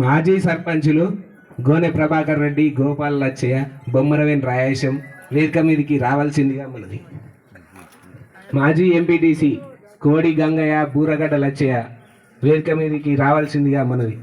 మాజీ సర్పంచులు గోనె ప్రభాకర్ రెడ్డి గోపాల్ లచ్చయ్య బొమ్మరవేన్ రాయేశం వేదిక మీదకి రావాల్సిందిగా మనది మాజీ ఎంపీటీసీ కోడి గంగయ్య బూరగడ్డ లచ్చయ్య వేదిక మీదకి రావాల్సిందిగా మనది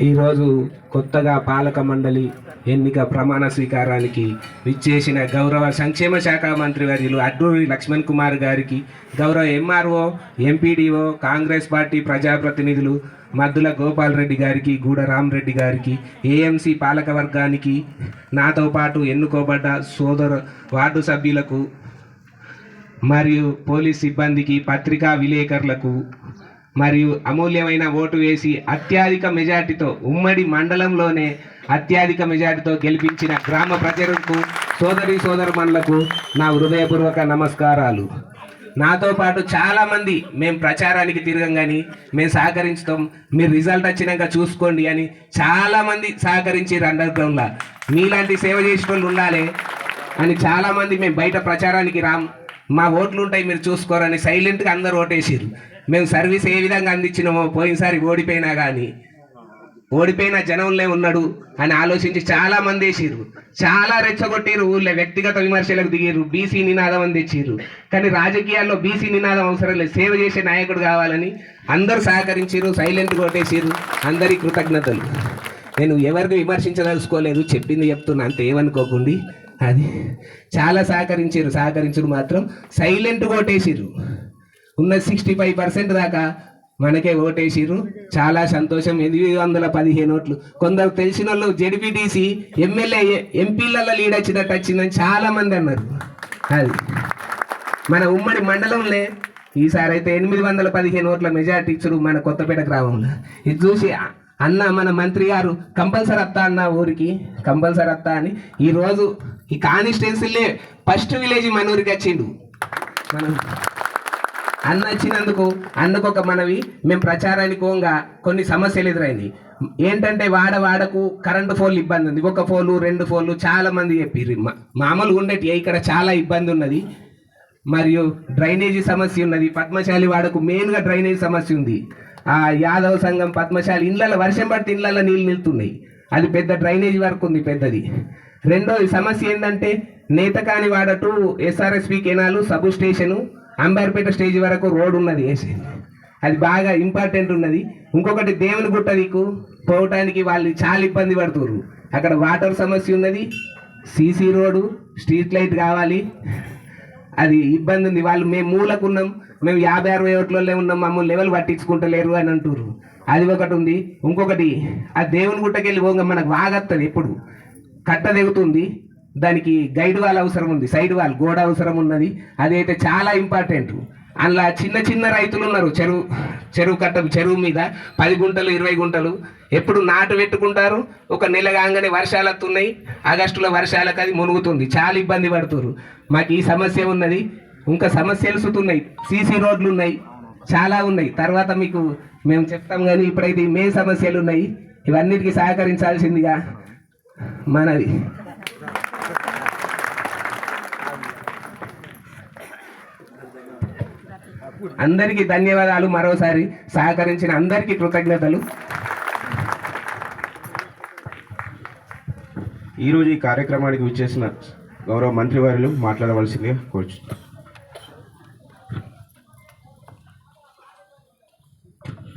ఈరోజు కొత్తగా పాలక మండలి ఎన్నిక ప్రమాణ స్వీకారానికి విచ్చేసిన గౌరవ సంక్షేమ శాఖ మంత్రి వర్యులు అడ్డూరి లక్ష్మణ్ కుమార్ గారికి గౌరవ ఎంఆర్ఓ ఎంపీడీఓ కాంగ్రెస్ పార్టీ ప్రజాప్రతినిధులు మద్దుల గోపాల్ రెడ్డి గారికి గూడ రామరెడ్డి గారికి ఏఎంసీ పాలక వర్గానికి నాతో పాటు ఎన్నుకోబడ్డ సోదర వార్డు సభ్యులకు మరియు పోలీస్ సిబ్బందికి పత్రికా విలేకరులకు మరియు అమూల్యమైన ఓటు వేసి అత్యధిక మెజార్టీతో ఉమ్మడి మండలంలోనే అత్యధిక మెజార్టీతో గెలిపించిన గ్రామ ప్రజలకు సోదరి సోదరుమణులకు నా హృదయపూర్వక నమస్కారాలు. నాతో పాటు చాలామంది మేము ప్రచారానికి తిరగం కానీ మేము సహకరించుతాం. మీరు రిజల్ట్ వచ్చినాక చూసుకోండి అని చాలామంది సహకరించారు అండర్ గ్రౌండ్లో మీలాంటి సేవ చేసిన వాళ్ళు ఉండాలి అని చాలామంది మేము బయట ప్రచారానికి రాం. మా ఓట్లు ఉంటాయి మీరు చూసుకోరని సైలెంట్గా అందరు ఓటేసారు మేము సర్వీస్ ఏ విధంగా అందించినామో పోయినసారి ఓడిపోయినా కానీ ఓడిపోయిన జనంలో ఉన్నాడు అని ఆలోచించి చాలా మంది వేసిర్రు. చాలా రెచ్చగొట్టిరు ఊళ్ళో వ్యక్తిగత విమర్శలకు దిగిర్రు బీసీ నినాదం అని తెచ్చిర్రు కానీ రాజకీయాల్లో బీసీ నినాదం అవసరం లేదు సేవ చేసే నాయకుడు కావాలని అందరూ సహకరించారు సైలెంట్ కొట్టేసిర్రు అందరి కృతజ్ఞతలు. నేను ఎవరిని విమర్శించదలుచుకోలేదు చెప్పింది చెప్తున్నా అంత ఏమనుకోకుండా. అది చాలా సహకరించారు. సహకరించరు మాత్రం సైలెంట్ ఓటేసిర్రు ఉన్న సిక్స్టీ ఫైవ్ పర్సెంట్ దాకా మనకే ఓటేసిర్రు చాలా సంతోషం. ఎనిమిది వందల పదిహేను ఓట్లు. కొందరు తెలిసిన వాళ్ళు జెడ్పీటీసీ ఎమ్మెల్యే ఎంపీలలో లీడ్ వచ్చినట్టు వచ్చిందని చాలా మంది అన్నారు. అది. మన ఉమ్మడి మండలంలో ఈసారి అయితే ఎనిమిది వందల పదిహేను ఓట్ల మెజార్టీ ఇచ్చారు మన కొత్తపేట గ్రామంలో. ఇది చూసి అన్న మన మంత్రి గారు కంపల్సరీ అత్తా అన్న ఊరికి కంపల్సరీ అత్తా అని ఈరోజు ఈ కాన్స్టిట్యున్సీలే ఫస్ట్ విలేజ్ మనూరికి వచ్చిండు. మనం అన్న వచ్చినందుకు అన్నకు ఒక మనవి మేము ప్రచారానికి పోగా కొన్ని సమస్యలు ఎదురైంది. ఏంటంటే వాడ వాడకు కరెంటు ఫోన్లు ఇబ్బంది ఉంది. ఒక ఫోన్లు రెండు ఫోన్లు చాలా మంది చెప్పిర్రు. మా- మామూలుగా ఉండేటి ఇక్కడ చాలా ఇబ్బంది ఉన్నది. మరియు డ్రైనేజీ సమస్య ఉన్నది. పద్మశాలి వాడకు మెయిన్గా డ్రైనేజీ సమస్య ఉంది. ఆ యాదవ సంఘం పద్మశాలి ఇళ్ళలో వర్షం పడితే ఇళ్ళలో నీళ్ళు నిలుతున్నాయి. అది పెద్ద డ్రైనేజీ వర్క్ ఉంది పెద్దది. రెండోది సమస్య ఏంటంటే నేతకాని వాడటు SRSP canal sub station Amberpet stage వరకు రోడ్ ఉన్నది వేసి అది బాగా ఇంపార్టెంట్ ఉన్నది. ఇంకొకటి దేవుని గుట్ట నీకు పోవటానికి వాళ్ళు చాలా ఇబ్బంది పడుతున్నారు అక్కడ వాటర్ సమస్య ఉన్నది. సీసీ రోడ్డు స్ట్రీట్ లైట్ కావాలి. అది ఇబ్బంది ఉంది. వాళ్ళు మేము మూలకున్నాం. మేము యాభై అరవై ఓట్లలో ఉన్నాం. మమ్మల్ని లెవెల్ పట్టించుకుంటలేరు అని అంటున్నారు అది ఒకటి ఉంది. ఇంకొకటి ఆ దేవుని గుట్టకెళ్ళి పోగా మనకు వాగత్తది ఎప్పుడు. కట్ట దిగుతుంది దానికి గైడ్ వాల్ అవసరం ఉంది సైడ్ వాల్ గోడ అవసరం ఉన్నది. అదైతే చాలా ఇంపార్టెంట్. అందులో చిన్న చిన్న రైతులు ఉన్నారు చెరువు చెరువు కట్ట చెరువు మీద పది గుంటలు ఇరవై గుంటలు. ఎప్పుడు నాటు పెట్టుకుంటారు. ఒక నెల కాగానే వర్షాలు వస్తున్నాయి ఆగస్టులో వర్షాలకు అది మునుగుతుంది. చాలా ఇబ్బంది పడుతున్నారు మాకు ఈ సమస్య ఉన్నది. ఇంకా సమస్యలు సుతున్నాయి. సీసీ రోడ్లు ఉన్నాయి. చాలా ఉన్నాయి. తర్వాత మీకు మేము చెప్తాం కానీ ఇప్పుడైతే మే సమస్యలు ఉన్నాయి. ఇవన్నిటికీ సహకరించాల్సిందిగా మనది అందరికీ ధన్యవాదాలు. మరోసారి సహకరించిన అందరికీ కృతజ్ఞతలు. ఈరోజు ఈ కార్యక్రమానికి విచ్చేసిన గౌరవ మంత్రివారులు మాట్లాడవలసిందిగా కోరుచున్నాను